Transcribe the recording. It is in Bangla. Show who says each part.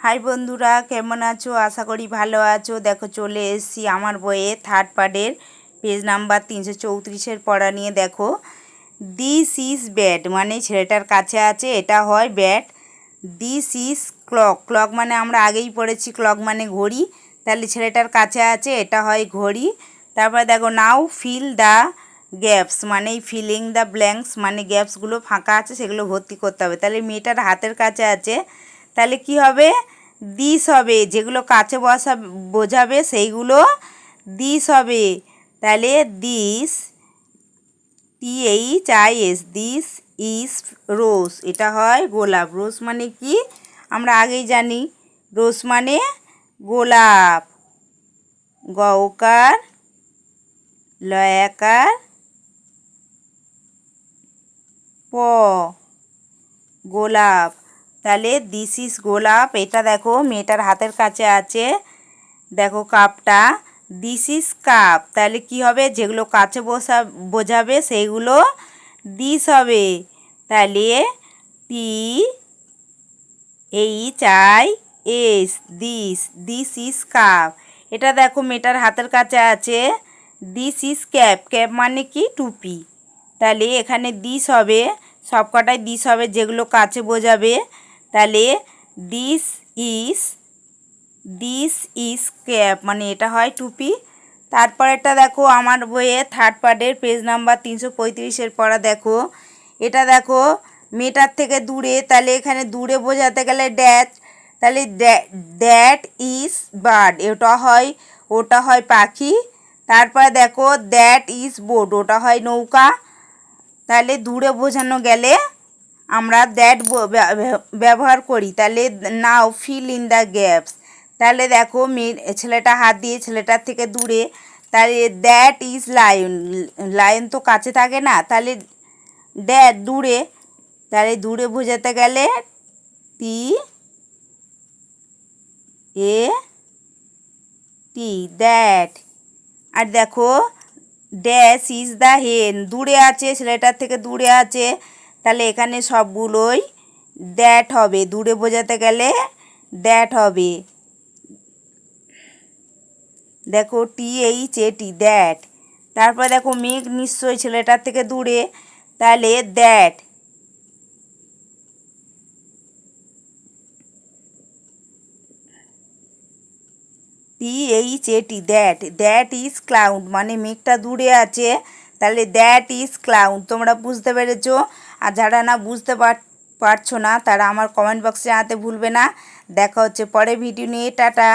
Speaker 1: হাই বন্ধুরা, কেমন আছো? আশা করি ভালো আছো। দেখো, চলে এসেছি আমার বইয়ে থার্ড পার্টের পেজ নাম্বার তিনশো চৌত্রিশের পড়া নিয়ে। দেখো দিস ইজ ব্যাট মানে ছেলেটার কাছে আছে, এটা হয় but this is clock clock মানে আমরা আগেই পড়েছি ক্লক মানে ঘড়ি। তাহলে ছেলেটার কাছে আছে, এটা হয় ঘড়ি। তারপরে দেখো নাও ফিল দ্য গ্যাপস মানে ফিলিং দ্য ব্ল্যাঙ্কস মানে গ্যাপসগুলো ফাঁকা আছে, সেগুলো ভর্তি করতে হবে। তাহলে মেয়েটার হাতের কাছে আছে তাহলে কি হবে? দিস হবে। যেগুলো কাছে বসা বোঝাবে, সেইগুলো দিস হবে। তাহলে this T H I S this is rose. এটা হয় গোলাপ। রোজ মানে কি? আমরা আগেই জানি। রোজ মানে গোলাপ। গৌকার লয়াকার, প, গোলাপ। তাহলে দিস ইস গোলাপ, এটা দেখো, মেয়েটার হাতের কাছে আছে। দেখো কাপটা। দিস ইস কাপ তাহলে কি হবে? যেগুলো কাছে বসা, বোঝাবে, সেইগুলো দিস হবে। তাহলে T H I S this this is cup এটা দেখো, মেয়েটার হাতের কাছে আছে। দিস ইস ক্যাপ ক্যাপ মানে কি? টুপি। তাহলে এখানে দিস হবে সব কটাই দিস হবে, যেগুলো কাছে বোঝাবে। তাহলে this is this is cap মানে এটা হয় টুপি। তারপরেরটা দেখো, আমার বইয়ে থার্ড পার্টের পেজ নাম্বার তিনশো পঁয়ত্রিশের পড়া দেখো। এটা দেখো মেটার থেকে দূরে, তাহলে এখানে দূরে বোঝাতে গেলে ড্যাট তাহলে দ্যাট ইজ বার্ড ওটা হয় ওটা হয় পাখি। তারপরে দেখো দ্যাট ইজ বোট ওটা হয় নৌকা। তাহলে দূরে বোঝানো গেলে আমরা দ্যাট ব্যবহার করি, তাহলে now fill in the gaps তাহলে দেখো মেয়ে ছেলেটা হাত দিয়ে ছেলেটার থেকে দূরে, তাহলে দ্যাট ইজ লায়ন লায়ন তো কাছে থাকে না, তাহলে দ্যাট দূরে, তাহলে দূরে বোঝাতে গেলে টি এ টি দ্যাট আর দেখো ড্যাশ ইজ দ্য হেন দূরে আছে, ছেলেটার থেকে দূরে আছে। তাহলে এখানে সবগুলোই দ্যাট হবে। দূরে বোঝাতে গেলে দ্যাট হবে। দেখো টি এইচ এ টি দ্যাট তারপর দেখো মেঘ নিশ্চয়ই ছেলেটার থেকে দূরে। তাহলে that T H A T that that is cloud মানে মেঘটা দূরে আছে। তাহলে দ্যাট ইজ ক্লাউন তোমরা বুঝতে পেরেছ? আর যারা না বুঝতে পারছ না, তারা আমার কমেন্ট বক্সে জানাতে ভুলবে না। দেখা হচ্ছে পরে ভিডিও নিয়ে। টাটা।